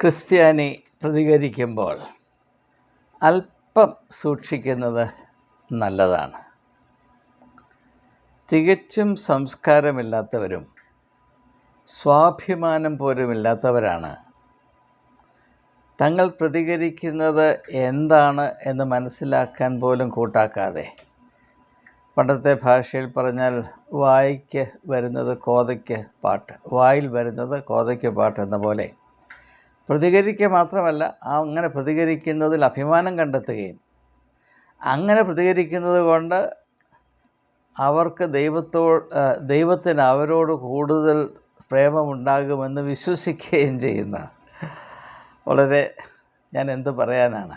ക്രിസ്ത്യാനി പ്രതികരിക്കുമ്പോൾ അല്പം സൂക്ഷിക്കുന്നത് നല്ലതാണ്. തികച്ചും സംസ്കാരമില്ലാത്തവരും സ്വാഭിമാനം പോലുമില്ലാത്തവരാണ്. തങ്ങൾ പ്രതികരിക്കുന്നത് എന്താണ് എന്ന് മനസ്സിലാക്കാൻ പോലും കൂട്ടാക്കാതെ. പണ്ടത്തെ ഭാഷയിൽ പറഞ്ഞാൽ വായിക്ക് വരുന്നത് കോതയ്ക്ക് പാട്ട് വായിൽ വരുന്നത് കോതയ്ക്ക് പാട്ട് എന്ന പോലെ പ്രതികരിക്കുക മാത്രമല്ല ആ അങ്ങനെ പ്രതികരിക്കുന്നതിൽ അഭിമാനം കണ്ടെത്തുകയും അങ്ങനെ പ്രതികരിക്കുന്നത് കൊണ്ട് അവർക്ക് ദൈവത്തോ ദൈവത്തിന് അവരോട് കൂടുതൽ പ്രേമമുണ്ടാകുമെന്ന് വിശ്വസിക്കുകയും ചെയ്യുന്ന വളരെ ഞാൻ എന്ത് പറയാനാണ്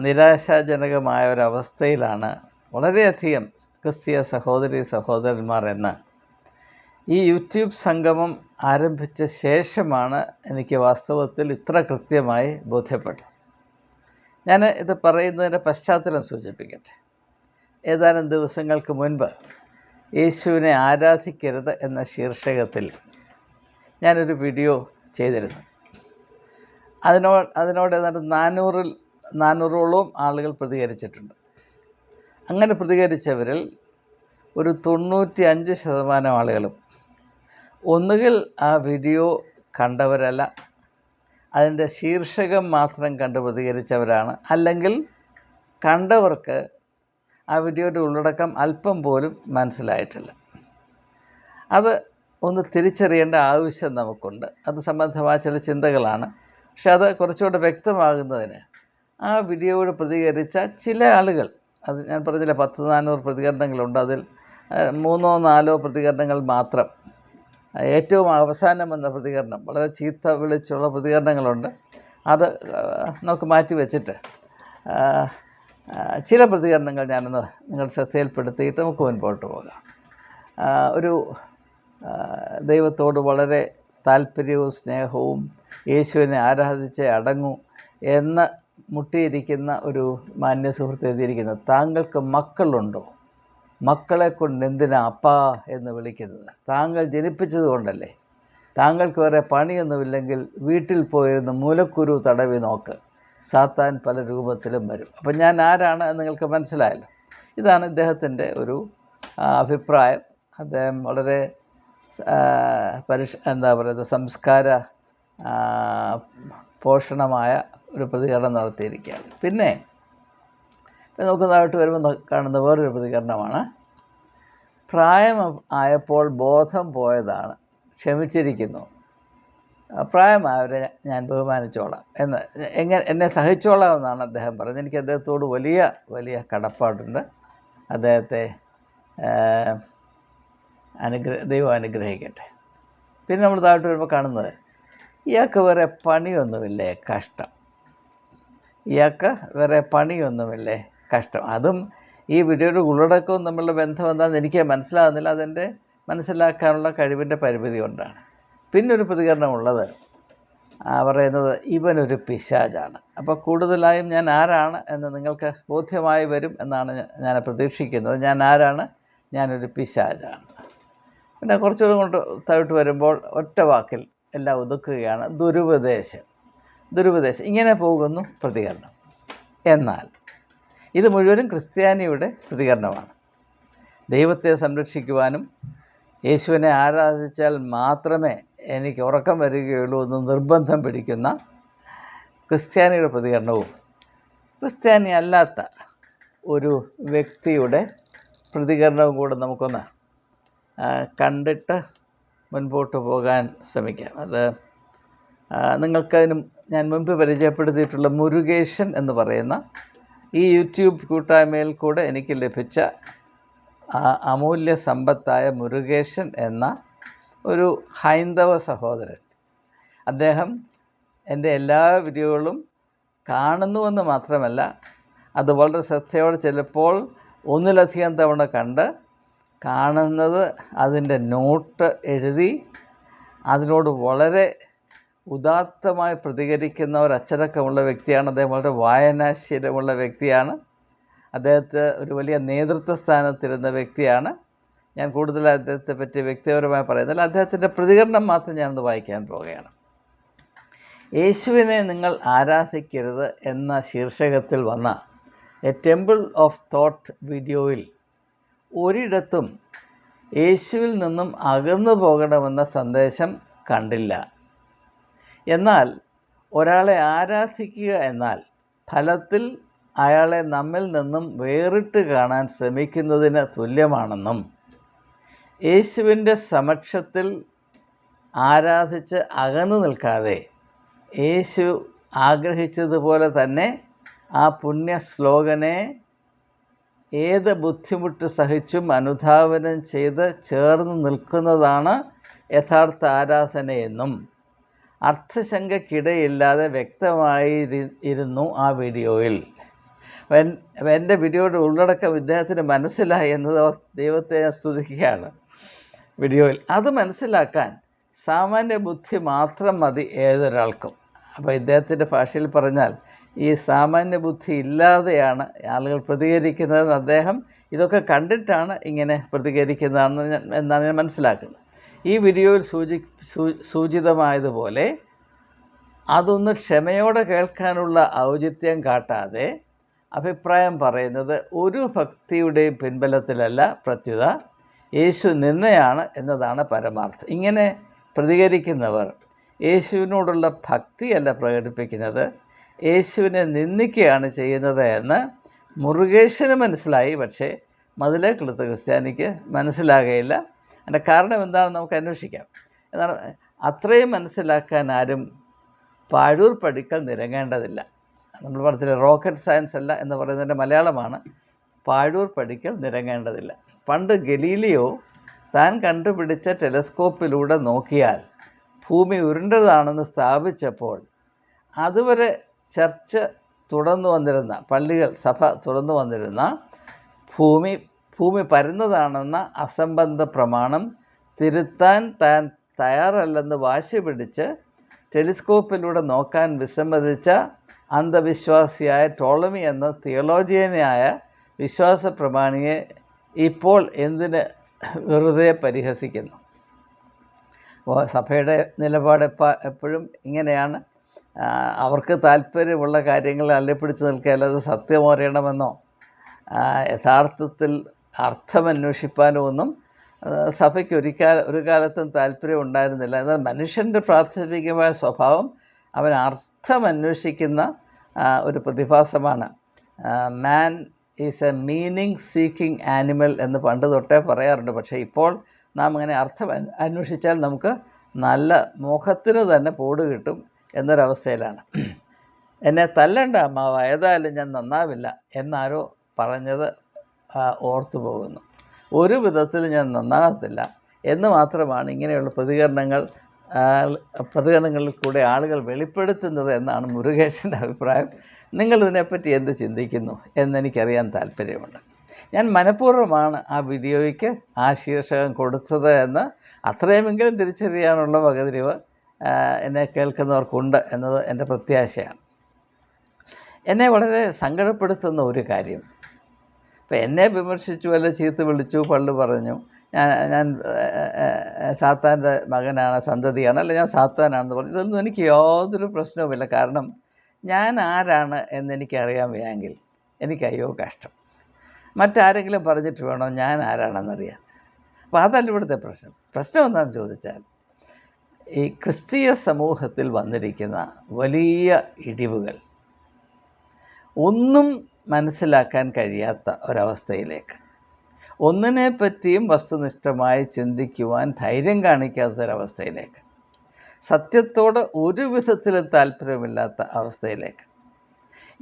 നിരാശാജനകമായ ഒരവസ്ഥയിലാണ് വളരെയധികം ക്രിസ്തീയ സഹോദരി സഹോദരന്മാർ എന്ന് ഈ യൂട്യൂബ് സംഗമം ആരംഭിച്ച ശേഷമാണ് എനിക്ക് വാസ്തവത്തിൽ ഇത്ര കൃത്യമായി ബോധ്യപ്പെട്ടത്. ഞാൻ ഇത് പറയുന്നതിന്റെ പശ്ചാത്തലം സൂചിപ്പിക്കട്ടെ. ഏതാനും ദിവസങ്ങൾക്ക് മുൻപ് യേശുവിനെ ആരാധിക്കരുത് എന്ന ശീർഷകത്തിൽ ഞാനൊരു വീഡിയോ ചെയ്തിരുന്നു. അതിനോട് അതിനോട് ഏതാണ്ട് നാനൂറിൽ നാനൂറോളം ആളുകൾ പ്രതികരിച്ചിട്ടുണ്ട്. അങ്ങനെ പ്രതികരിച്ചവരിൽ ഒരു തൊണ്ണൂറ്റി അഞ്ച് ശതമാനം ആളുകളും ഒന്നുകിൽ ആ വീഡിയോ കണ്ടവരല്ല അതിന്റെ ശീർഷകം മാത്രം കണ്ട് പ്രതികരിച്ചവരാണ്. അല്ലെങ്കിൽ കണ്ടവർക്ക് ആ വീഡിയോയുടെ ഉള്ളടക്കം അല്പം പോലും മനസ്സിലായിട്ടില്ല. അത് ഒന്ന് തിരിച്ചറിയേണ്ട ആവശ്യം നമുക്കുണ്ട്. അത് സംബന്ധമായ ചില ചിന്തകളാണ്. പക്ഷെ അത് കുറച്ചുകൂടെ വ്യക്തമാകുന്നതിന് ആ വീഡിയോയോട് പ്രതികരിച്ച ചില ആളുകൾ അത് ഞാൻ പറഞ്ഞില്ല പത്ത് നാനൂറ് പ്രതികരണങ്ങളുണ്ട് അതിൽ മൂന്നോ നാലോ പ്രതികരണങ്ങൾ മാത്രം ഏറ്റവും അവസാനം വന്ന പ്രതികരണം വളരെ ചീത്ത വിളിച്ചുള്ള പ്രതികരണങ്ങളുണ്ട്. അത് നമുക്ക് മാറ്റി വെച്ചിട്ട് ചില പ്രതികരണങ്ങൾ ഞാനൊന്ന് നിങ്ങളുടെ ശ്രദ്ധയിൽപ്പെടുത്തിയിട്ട് നമുക്ക് മുൻപോട്ട് പോകാം. ഒരു ദൈവത്തോട് വളരെ താല്പര്യവും സ്നേഹവും യേശുവിനെ ആരാധിച്ച് അടങ്ങൂ എന്ന് മുട്ടിയിരിക്കുന്ന ഒരു മാന്യ സുഹൃത്ത് എഴുതിയിരിക്കുന്നത് താങ്കൾക്ക് മക്കളുണ്ടോ? മക്കളെ കൊണ്ട് എന്തിനാ അപ്പാ എന്ന് വിളിക്കുന്നത്? താങ്കൾ ജനിപ്പിച്ചത് കൊണ്ടല്ലേ? താങ്കൾക്ക് വേറെ പണിയൊന്നുമില്ലെങ്കിൽ വീട്ടിൽ പോയിരുന്ന് മൂലക്കുരു തടവി നോക്ക്. സാത്താൻ പല രൂപത്തിലും വരും. അപ്പം ഞാൻ ആരാണ് എന്ന് നിങ്ങൾക്ക് മനസ്സിലായല്ലോ. ഇതാണ് ഇദ്ദേഹത്തിന്റെ ഒരു അഭിപ്രായം. അദ്ദേഹം വളരെ പരിഷ എന്താ പറയുക സംസ്കാര പോഷണമായ ഒരു പ്രതികരണം നടത്തിയിരിക്കുകയാണ്. പിന്നെ നമുക്ക് താഴോട്ട് വരുമ്പോൾ കാണുന്ന വേറൊരു പ്രതികരണമാണ്. പ്രായം ആയപ്പോൾ ബോധം പോയതാണ്. ക്ഷമിച്ചിരിക്കുന്നു. പ്രായമായവരെ ഞാൻ ബഹുമാനിച്ചോളാം എന്ന് എങ്ങനെ എന്നെ സഹിച്ചോളാം എന്നാണ് അദ്ദേഹം പറയുന്നത് എനിക്ക് അദ്ദേഹത്തോട് വലിയ വലിയ കടപ്പാടുണ്ട്. അദ്ദേഹത്തെ അനുഗ്രഹ ദൈവം അനുഗ്രഹിക്കട്ടെ. പിന്നെ നമ്മൾ താഴോട്ട് വരുമ്പോൾ കാണുന്നത് ഇയാൾക്ക് വേറെ പണിയൊന്നുമില്ലേ? കഷ്ടം. ഇയാൾക്ക് വേറെ പണിയൊന്നുമില്ലേ? കഷ്ടം. അതും ഈ വീഡിയോയുടെ ഉള്ളടക്കവും തമ്മിലുള്ള ബന്ധം എന്താണെന്ന് എനിക്ക് മനസ്സിലാകുന്നില്ല. അതെന്റെ മനസ്സിലാക്കാനുള്ള കഴിവിന്റെ പരിമിതി കൊണ്ടാണ്. പിന്നെ ഒരു പ്രതികരണമുള്ളത് പറയുന്നത് ഇവനൊരു പിശാജാണ് അപ്പോൾ കൂടുതലായും ഞാൻ ആരാണ് എന്ന് നിങ്ങൾക്ക് ബോധ്യമായി വരും എന്നാണ് ഞാൻ പ്രതീക്ഷിക്കുന്നത്. ഞാൻ ആരാണ്? ഞാനൊരു പിശാജാണ് പിന്നെ കുറച്ചുകൂടെ കൊണ്ട് താഴോട്ട് വരുമ്പോൾ ഒറ്റ വാക്കിൽ എല്ലാം ഒതുക്കുകയാണ്. ദുരുപദേശം. ദുരുപദേശം. ഇങ്ങനെ പോകുന്നു പ്രതികരണം. എന്നാൽ ഇത് മുഴുവനും ക്രിസ്ത്യാനിയുടെ പ്രതികരണമാണ്. ദൈവത്തെ സംരക്ഷിക്കുവാനും യേശുവിനെ ആരാധിച്ചാൽ മാത്രമേ എനിക്ക് ഉറക്കം വരികയുള്ളൂ എന്ന് നിർബന്ധം പിടിക്കുന്ന ക്രിസ്ത്യാനിയുടെ പ്രതികരണവും ക്രിസ്ത്യാനി അല്ലാത്ത ഒരു വ്യക്തിയുടെ പ്രതികരണവും കൂടെ നമുക്കൊന്ന് കണ്ടിട്ട് മുൻപോട്ട് പോകാൻ ശ്രമിക്കാം. അത് നിങ്ങൾക്കതിനും ഞാൻ മുൻപ് പരിചയപ്പെടുത്തിയിട്ടുള്ള മുരുകേശൻ എന്ന് പറയുന്ന ഈ യൂട്യൂബ് കൂട്ടായ്മയിൽ കൂടെ എനിക്ക് ലഭിച്ച അമൂല്യ സമ്പത്തായ മുരുകേശൻ എന്ന ഒരു ഹൈന്ദവ സഹോദരൻ. അദ്ദേഹം എന്റെ എല്ലാ വീഡിയോകളും കാണുന്നുവെന്ന് മാത്രമല്ല അത് വളരെ ശ്രദ്ധയോടെ ചിലപ്പോൾ ഒന്നിലധികം തവണ കണ്ട് കാണുന്നത് അതിന്റെ നോട്ട് എഴുതി അതിനോട് വളരെ ഉദാത്തമായി പ്രതികരിക്കുന്ന ഒരു അച്ചടക്കമുള്ള വ്യക്തിയാണ് അദ്ദേഹം. വളരെ വായനാശീലമുള്ള വ്യക്തിയാണ്. അദ്ദേഹത്തെ ഒരു വലിയ നേതൃത്വ സ്ഥാനത്തിരുന്ന വ്യക്തിയാണ്. ഞാൻ കൂടുതൽ അദ്ദേഹത്തെ പറ്റി വ്യക്തിപരമായി പറയുന്നില്ല അദ്ദേഹത്തിന്റെ പ്രതികരണം മാത്രം ഞാനൊന്ന് വായിക്കാൻ പോവുകയാണ്. യേശുവിനെ നിങ്ങൾ ആരാധിക്കരുത് എന്ന ശീർഷകത്തിൽ വന്ന എ ടെമ്പിൾ ഓഫ് തോട്ട് വീഡിയോയിൽ ഒരിടത്തും യേശുവിൽ നിന്നും അകന്നു പോകണമെന്ന സന്ദേശം കണ്ടില്ല. എന്നാൽ ഒരാളെ ആരാധിക്കുക എന്നാൽ ഫലത്തിൽ അയാളെ നമ്മിൽ നിന്നും വേറിട്ട് കാണാൻ ശ്രമിക്കുന്നതിന് തുല്യമാണെന്നും യേശുവിന്റെ സമക്ഷത്തിൽ ആരാധിച്ച് അകന്നു നിൽക്കാതെ യേശു ആഗ്രഹിച്ചതുപോലെ തന്നെ ആ പുണ്യ ശ്ലോകനെ ഏത് ബുദ്ധിമുട്ട് സഹിച്ചും അനുധാവനം ചെയ്ത് ചേർന്ന് നിൽക്കുന്നതാണ് യഥാർത്ഥ ആരാധനയെന്നും അർത്ഥശങ്കയ്ക്കിടയില്ലാതെ വ്യക്തമായി ഇരുന്നു ആ വീഡിയോയിൽ. എന്റെ വീഡിയോയുടെ ഉള്ളടക്കം ഇദ്ദേഹത്തിന് മനസ്സിലായി എന്നത് ദൈവത്തെ സ്തുതിക്കുകയാണ് വീഡിയോയിൽ. അത് മനസ്സിലാക്കാൻ സാമാന്യ ബുദ്ധി മാത്രം മതി ഏതൊരാൾക്കും. അപ്പോൾ ഇദ്ദേഹത്തിന്റെ ഭാഷയിൽ പറഞ്ഞാൽ ഈ സാമാന്യ ബുദ്ധി ഇല്ലാതെയാണ് ആളുകൾ പ്രതികരിക്കുന്നതെന്ന് അദ്ദേഹം ഇതൊക്കെ കണ്ടിട്ടാണ് ഇങ്ങനെ പ്രതികരിക്കുന്നതെന്ന് ഞാൻ എന്നാണ് ഞാൻ മനസ്സിലാക്കുന്നത്. ഈ വീഡിയോയിൽ സൂചി സൂചിതമായതുപോലെ അതൊന്ന് ക്ഷമയോടെ കേൾക്കാനുള്ള ഔചിത്യം കാട്ടാതെ അഭിപ്രായം പറയുന്നത് ഒരു ഭക്തിയുടെയും പിൻബലത്തിലല്ല പ്രത്യുത. യേശു നിന്നയാണ് എന്നതാണ് പരമാർത്ഥം. ഇങ്ങനെ പ്രതികരിക്കുന്നവർ യേശുവിനോടുള്ള ഭക്തിയല്ല പ്രകടിപ്പിക്കുന്നത്. യേശുവിനെ നിന്ദിക്കുകയാണ് ചെയ്യുന്നത് എന്ന് മുരുകേശന് മനസ്സിലായി. പക്ഷേ മതിലെ കിളുത്ത ക്രിസ്ത്യാനിക്ക് മനസ്സിലാകുകയില്ല അതിന്റെ കാരണം എന്താണെന്ന് നമുക്ക് അന്വേഷിക്കാം. എന്നാൽ അത്രയും മനസ്സിലാക്കാൻ ആരും പാഴൂർ പഠിക്കൽ നിരങ്ങേണ്ടതില്ല. നമ്മൾ പറഞ്ഞില്ല റോക്കറ്റ് സയൻസ് അല്ല എന്ന് പറയുന്നതിന്റെ മലയാളമാണ് പാഴൂർ പഠിക്കൽ നിരങ്ങേണ്ടതില്ല. പണ്ട് ഗലീലിയോ താൻ കണ്ടുപിടിച്ച ടെലസ്കോപ്പിലൂടെ നോക്കിയാൽ ഭൂമി ഉരുണ്ടതാണെന്ന് സ്ഥാപിച്ചപ്പോൾ അതുവരെ ചർച്ച് തുടർന്നു വന്നിരുന്ന പള്ളികൾ സഭ തുടർന്നു വന്നിരുന്ന ഭൂമി ഭൂമി പരന്നതാണെന്ന അസംബന്ധ പ്രമാണം തിരുത്താൻ താൻ തയ്യാറല്ലെന്ന് വാശി പിടിച്ച് ടെലിസ്കോപ്പിലൂടെ നോക്കാൻ വിസമ്മതിച്ച അന്ധവിശ്വാസിയായ ടോളമി എന്ന തിയോളോജിയനായ വിശ്വാസ പ്രമാണിയെ ഇപ്പോൾ എന്തിന് വെറുതെ പരിഹസിക്കുന്നു? സഭയുടെ നിലപാട് എപ്പോഴും ഇങ്ങനെയാണ്. അവർക്ക് താല്പര്യമുള്ള കാര്യങ്ങൾ അല്ലിപ്പിടിച്ച് നിൽക്കുക അല്ലാതെ സത്യം അറിയണമെന്നോ? യഥാർത്ഥത്തിൽ അർത്ഥമന്വേഷിപ്പാനോ ഒന്നും സഭയ്ക്ക് ഒരിക്കാല ഒരു കാലത്തും താല്പര്യം ഉണ്ടായിരുന്നില്ല. എന്നാൽ മനുഷ്യന്റെ പ്രാഥമികമായ സ്വഭാവം അവൻ അർത്ഥം അന്വേഷിക്കുന്ന ഒരു പ്രതിഭാസമാണ്. Man is a meaning seeking animal എന്ന് പണ്ട് തൊട്ടേ പറയാറുണ്ട്. പക്ഷേ ഇപ്പോൾ നാം അങ്ങനെ അർത്ഥം അന്വേഷിച്ചാൽ നമുക്ക് നല്ല മുഖത്തിന് തന്നെ പോട് കിട്ടും എന്നൊരവസ്ഥയിലാണ്. എന്നെ തല്ലണ്ട അമ്മാവ. ഏതായാലും ഞാൻ നന്നാവില്ല എന്നാരോ പറഞ്ഞത് ഓർത്തു പോകുന്നു. ഒരു വിധത്തിൽ ഞാൻ നന്നാകത്തില്ല എന്ന് മാത്രമാണ് ഇങ്ങനെയുള്ള പ്രതികരണങ്ങൾ പ്രതികരണങ്ങളിൽ കൂടെ ആളുകൾ വെളിപ്പെടുത്തുന്നത് എന്നാണ് മുരുകേശന്റെ അഭിപ്രായം. നിങ്ങളിതിനെപ്പറ്റി എന്ത് ചിന്തിക്കുന്നു എന്നെനിക്കറിയാൻ താല്പര്യമുണ്ട്. ഞാൻ മനഃപൂർവമാണ് ആ വീഡിയോയ്ക്ക് ആ ശീർഷകം കൊടുത്തത് എന്ന് അത്രയുമെങ്കിലും തിരിച്ചറിയാനുള്ള വകതിരിവ് എന്നെ കേൾക്കുന്നവർക്കുണ്ട് എന്നത് എന്റെ പ്രത്യാശയാണ്. എന്നെ വളരെ സങ്കടപ്പെടുത്തുന്ന ഒരു കാര്യം ഇപ്പം എന്നെ വിമർശിച്ചു അല്ല ചീത്ത വിളിച്ചു പള്ളു പറഞ്ഞു. ഞാൻ ഞാൻ സാത്താന്റെ മകനാണ് സന്തതിയാണ് അല്ല ഞാൻ സാത്താനാണെന്ന് പറഞ്ഞു. ഇതൊന്നും എനിക്ക് യാതൊരു പ്രശ്നവുമില്ല. കാരണം ഞാൻ ആരാണ് എന്നെനിക്കറിയാൻ വയ്യെങ്കിൽ എനിക്ക് അയ്യോ കഷ്ടം. മറ്റാരെങ്കിലും പറഞ്ഞിട്ട് വേണോ ഞാൻ ആരാണെന്നറിയാൻ? അപ്പോൾ അതല്ല ഇവിടുത്തെ പ്രശ്നം. പ്രശ്നം എന്താണെന്ന് ചോദിച്ചാൽ ഈ ക്രിസ്തീയ സമൂഹത്തിൽ വന്നിരിക്കുന്ന വലിയ ഇടിവുകൾ. ഒന്നും മനസ്സിലാക്കാൻ കഴിയാത്ത ഒരവസ്ഥയിലേക്ക്. ഒന്നിനെ പറ്റിയും വസ്തുനിഷ്ഠമായി ചിന്തിക്കുവാൻ ധൈര്യം കാണിക്കാത്ത കാണിക്കാത്തൊരവസ്ഥയിലേക്ക്. സത്യത്തോട് ഒരു വിധത്തിലും താല്പര്യമില്ലാത്ത അവസ്ഥയിലേക്ക്.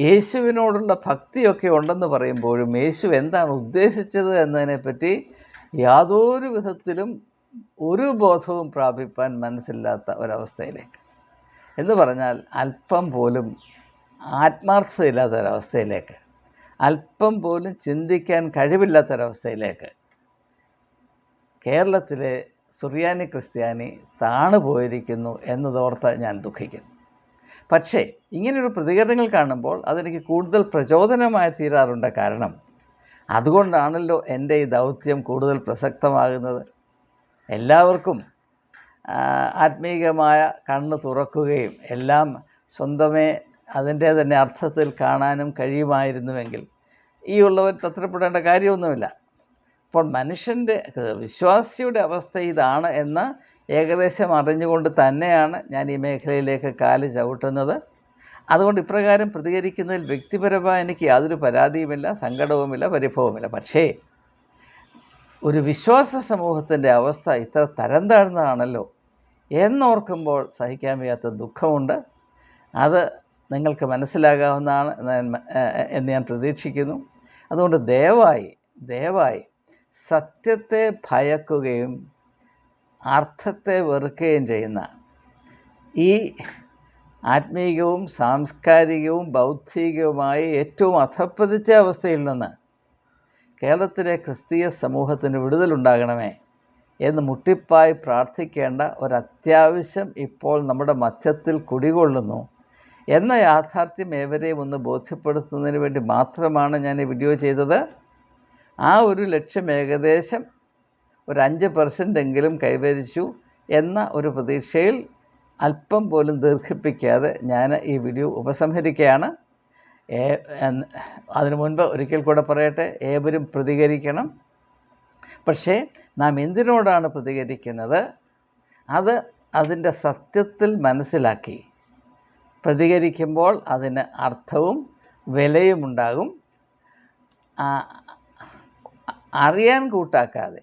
യേശുവിനോടുള്ള ഭക്തിയൊക്കെ ഉണ്ടെന്ന് പറയുമ്പോഴും യേശു എന്താണ് ഉദ്ദേശിച്ചത് എന്നതിനെപ്പറ്റി യാതൊരു വിധത്തിലും ഒരു ബോധവും പ്രാപിപ്പാൻ മനസ്സില്ലാത്ത ഒരവസ്ഥയിലേക്ക്. എന്ന് പറഞ്ഞാൽ അല്പം പോലും ആത്മാർത്ഥതയില്ലാത്ത ഒരവസ്ഥയിലേക്ക്. അല്പം പോലും ചിന്തിക്കാൻ കഴിവില്ലാത്തൊരവസ്ഥയിലേക്ക്. കേരളത്തിലെ സുറിയാനി ക്രിസ്ത്യാനി താണു പോയിരിക്കുന്നു എന്നതോർത്ത് ഞാൻ ദുഃഖിക്കുന്നു. പക്ഷേ ഇങ്ങനെയൊരു പ്രതികരണങ്ങൾ കാണുമ്പോൾ അതെനിക്ക് കൂടുതൽ പ്രചോദനമായി തീരാറുണ്ട് കാരണം അതുകൊണ്ടാണല്ലോ എന്റെ ഈ ദൗത്യം കൂടുതൽ പ്രസക്തമാകുന്നത്. എല്ലാവർക്കും ആത്മീകമായ കണ്ണ് തുറക്കുകയും എല്ലാം സ്വന്തമേ അതിന്റെ തന്നെ അർത്ഥത്തിൽ കാണാനും കഴിയുമായിരുന്നുവെങ്കിൽ ഈ ഉള്ളവർ തത്രപ്പെടേണ്ട കാര്യമൊന്നുമില്ല. അപ്പോൾ മനുഷ്യന്റെ വിശ്വാസിയുടെ അവസ്ഥ ഇതാണ് എന്ന് ഏകദേശം അറിഞ്ഞുകൊണ്ട് തന്നെയാണ് ഞാൻ ഈ മേഖലയിലേക്ക് കാൽ ചവിട്ടുന്നത്. അതുകൊണ്ട് ഇപ്രകാരം പ്രതികരിക്കുന്നതിൽ വ്യക്തിപരമായി എനിക്ക് യാതൊരു പരാതിയുമില്ല സങ്കടവുമില്ല പരിഭവവുമില്ല. പക്ഷേ ഒരു വിശ്വാസ സമൂഹത്തിന്റെ അവസ്ഥ ഇത്ര തരം താഴ്ന്നതാണല്ലോ എന്നോർക്കുമ്പോൾ സഹിക്കാൻ വയ്യാത്ത ദുഃഖമുണ്ട്. അത് നിങ്ങൾക്ക് മനസ്സിലാകാവുന്നതാണ് എന്ന് ഞാൻ പ്രതീക്ഷിക്കുന്നു. അതുകൊണ്ട് ദയവായി ദയവായി സത്യത്തെ ഭയക്കുകയും അർത്ഥത്തെ വെറുക്കുകയും ചെയ്യുന്ന ഈ ആത്മീയവും സാംസ്കാരികവും ബൗദ്ധികവുമായി ഏറ്റവും അധപ്പതിച്ച അവസ്ഥയിൽ നിന്ന് കേരളത്തിലെ ക്രിസ്തീയ സമൂഹത്തിന് വിടുതലുണ്ടാകണമേ എന്ന് മുട്ടിപ്പായി പ്രാർത്ഥിക്കേണ്ട ഒരത്യാവശ്യം ഇപ്പോൾ നമ്മുടെ മധ്യത്തിൽ കുടികൊള്ളുന്നു. എന്ന യാഥാർത്ഥ്യം ഏവരെയും ഒന്ന് ബോധ്യപ്പെടുത്തുന്നതിന് വേണ്ടി മാത്രമാണ് ഞാൻ ഈ വീഡിയോ ചെയ്തത്. ആ ഒരു ലക്ഷ്യം ഏകദേശം ഒരു അഞ്ച് പെർസെന്റ് എങ്കിലും കൈവരിച്ചു എന്ന ഒരു പ്രതീക്ഷയിൽ അല്പം പോലും ദീർഘിപ്പിക്കാതെ ഞാൻ ഈ വീഡിയോ ഉപസംഹരിക്കുകയാണ്. അതിനു മുൻപ് ഒരിക്കൽ കൂടെ പറയട്ടെ ഏവരും പ്രതികരിക്കണം. പക്ഷേ നാം എന്തിനോടാണ് പ്രതികരിക്കുന്നത്? അത് അതിന്റെ സത്യത്തിൽ മനസ്സിലാക്കി. പ്രതികരിക്കുമ്പോൾ അതിന് അർത്ഥവും വിലയുമുണ്ടാകും അറിയാൻ കൂട്ടാക്കാതെ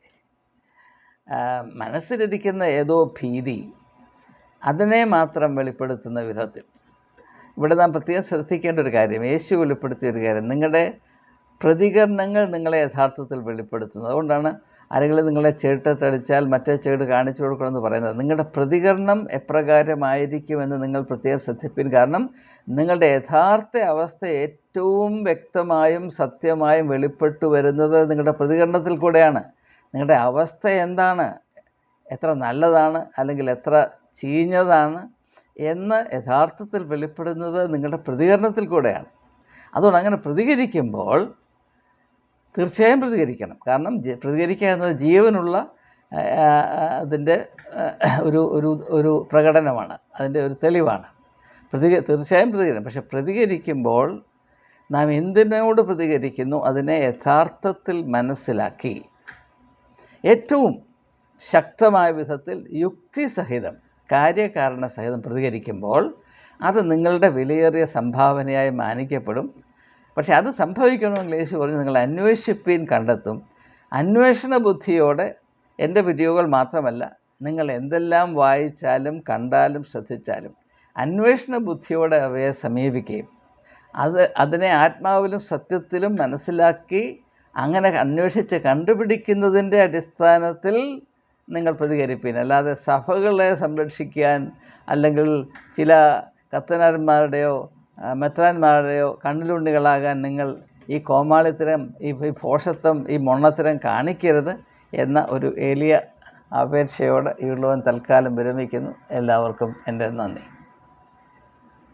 മനസ്സിലിരിക്കുന്ന ഏതോ ഭീതി അതിനെ മാത്രം വെളിപ്പെടുത്തുന്ന വിധത്തിൽ. ഇവിടെ നാം പ്രത്യേകം ശ്രദ്ധിക്കേണ്ട ഒരു കാര്യം യേശു വെളിപ്പെടുത്തിയ ഒരു കാര്യം. നിങ്ങളുടെ പ്രതികരണങ്ങൾ നിങ്ങളെ യഥാർത്ഥത്തിൽ വെളിപ്പെടുത്തുന്നു. അതുകൊണ്ടാണ് ആരെങ്കിലും നിങ്ങളെ ചേട്ട് തെളിച്ചാൽ മറ്റേ ചേട് കാണിച്ചു കൊടുക്കണമെന്ന് പറയുന്നത്. നിങ്ങളുടെ പ്രതികരണം എപ്രകാരമായിരിക്കുമെന്ന് നിങ്ങൾ പ്രത്യേകം ശ്രദ്ധിപ്പിൻ കാരണം നിങ്ങളുടെ യഥാർത്ഥ അവസ്ഥ ഏറ്റവും വ്യക്തമായും സത്യമായും വെളിപ്പെട്ടു വരുന്നത് നിങ്ങളുടെ പ്രതികരണത്തിൽ കൂടെയാണ്. നിങ്ങളുടെ അവസ്ഥ എന്താണ്? എത്ര നല്ലതാണ് അല്ലെങ്കിൽ എത്ര ചീഞ്ഞതാണ് എന്ന് യഥാർത്ഥത്തിൽ വെളിപ്പെടുന്നത് നിങ്ങളുടെ പ്രതികരണത്തിൽ കൂടെയാണ്. അതുകൊണ്ട് അങ്ങനെ പ്രതികരിക്കുമ്പോൾ തീർച്ചയായും പ്രതികരിക്കണം. കാരണം പ്രതികരിക്കുക എന്നത് ജീവനുള്ള അതിന്റെ ഒരു ഒരു ഒരു പ്രകടനമാണ്. അതിന്റെ ഒരു തെളിവാണ്. പ്രതി തീർച്ചയായും പ്രതികരിക്കണം. പക്ഷെ പ്രതികരിക്കുമ്പോൾ നാം എന്തിനോട് പ്രതികരിക്കുന്നു? അതിനെ യഥാർത്ഥത്തിൽ മനസ്സിലാക്കി. ഏറ്റവും ശക്തമായ വിധത്തിൽ യുക്തിസഹിതം കാര്യകാരണ സഹിതം പ്രതികരിക്കുമ്പോൾ അത് നിങ്ങളുടെ വിലയേറിയ സംഭാവനയായി മാനിക്കപ്പെടും. പക്ഷേ അത് സംഭവിക്കണമെങ്കിൽ യേശു പറഞ്ഞു നിങ്ങൾ അന്വേഷിപ്പീൻ കണ്ടെത്തും. അന്വേഷണ ബുദ്ധിയോടെ എന്റെ വീഡിയോകൾ മാത്രമല്ല നിങ്ങൾ എന്തെല്ലാം വായിച്ചാലും കണ്ടാലും ശ്രദ്ധിച്ചാലും അന്വേഷണ ബുദ്ധിയോടെ അവയെ സമീപിക്കുകയും അത് അതിനെ ആത്മാവിലും സത്യത്തിലും മനസ്സിലാക്കി അങ്ങനെ അന്വേഷിച്ച് കണ്ടുപിടിക്കുന്നതിന്റെ അടിസ്ഥാനത്തിൽ നിങ്ങൾ പ്രതികരിപ്പീൻ. അല്ലാതെ സഭകളെ സംരക്ഷിക്കാൻ അല്ലെങ്കിൽ ചില കത്തനാരന്മാരുടെയോ മെത്രാന്മാരുടെയോ കണ്ണിലുണ്ണികളാകാൻ നിങ്ങൾ ഈ കോമാളിത്തരം ഈ ഭോഷത്വം ഈ മൊണ്ണത്തരം കാണിക്കരുത് എന്ന ഒരു എളിയ അപേക്ഷയോടെ ഈ ഉള്ളവൻ തൽക്കാലം വിരമിക്കുന്നു. എല്ലാവർക്കും എന്റെ നന്ദി.